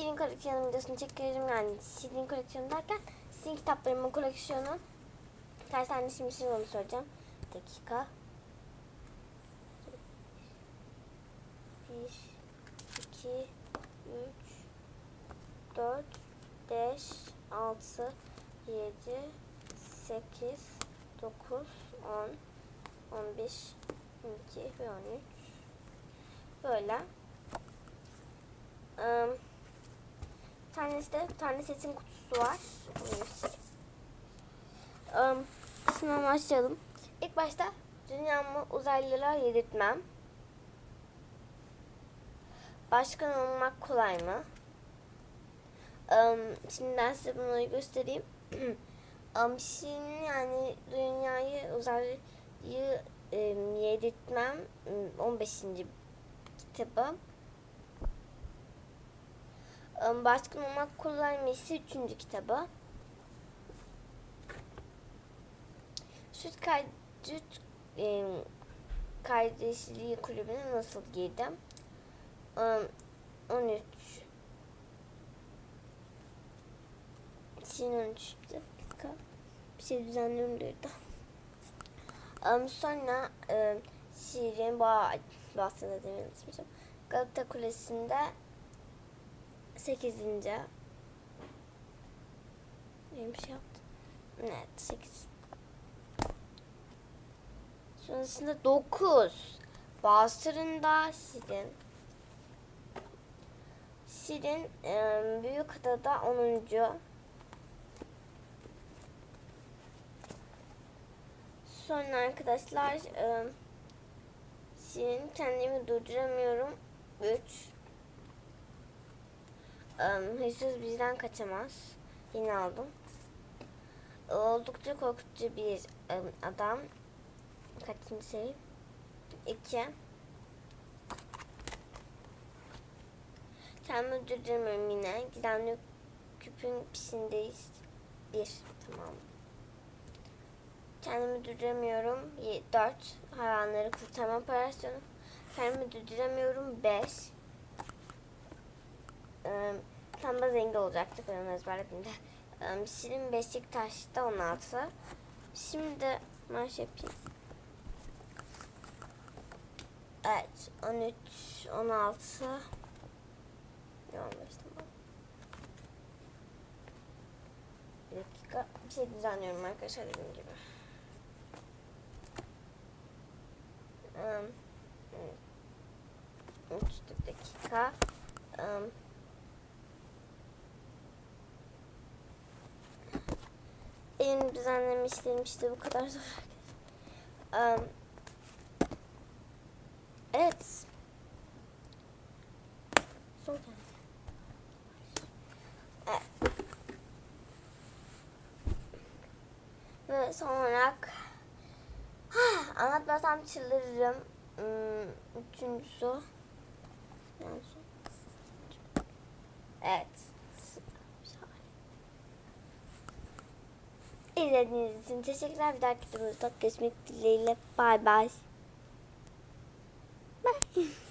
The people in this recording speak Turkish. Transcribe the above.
Şirin koleksiyonu videosunu çekiyorum yani Şirin koleksiyonu derken sizin kitaplarımın koleksiyonu. Kaç tane şimdi Şirin onu soracağım. Bir dakika. 1, 2, 3, 4, 5, 6, 7, 8, 9, 10, 11, 12 ve 13. Böyle. Tanesi de tane setin kutusu var. Um, şimdi başlayalım. İlk başta dünyamı uzaylılara yedirtmem. Başkan olmak kolay mı? Um, şimdi ben size bunları göstereyim. um, şimdi yani dünyayı uzaylı um, yedirtmem um, 15. kitabı. Başkan olmak ise 3. kitabı. Süt kay süt e, kardeşliği kulübüne nasıl girdim? Um, 13 Şimdi 13 dakika. Bir şey düzenliyorum burada. Um, sonra um, Şirin Boğa unutmuşum. Galata Kulesi'nde 8. Benim bir şey yaptım. Evet 8. Sonrasında 9. Bastırında Şirin. Şirin e, Büyük Adada 10. Sonra arkadaşlar e, Şirin kendimi durduramıyorum. 3. E, hırsız bizden kaçamaz. Yine aldım. Oldukça korkutucu bir adam. Kaçıncı şey? İki. Kendimi durduramıyorum yine. Gizemli küpün peşindeyiz. Bir. Tamam. Kendimi durduramıyorum. Dört. Hayvanları kurtarma operasyonu. Kendimi durduramıyorum. Beş. Tam da zengin olacaktık. Ben onu ezberledim de. Ee, Şirin Beşiktaş'ta 16. Şimdi marş yapayım. Evet. 13, 16. 15 tamam. Bir dakika. Bir şey düzenliyorum arkadaşlar dediğim gibi. Um, 3 dakika. Um, benim düzenleme işlerim işte bu kadar zor. Um, evet. Son tane. Evet. Ve son olarak anlatmasam çıldırırım. Hmm, Üçüncüsü. Evet. İzlediğiniz için teşekkürler. Bir dahaki videomuzda görüşmek dileğiyle. Bay bay. Bye. bye. bye.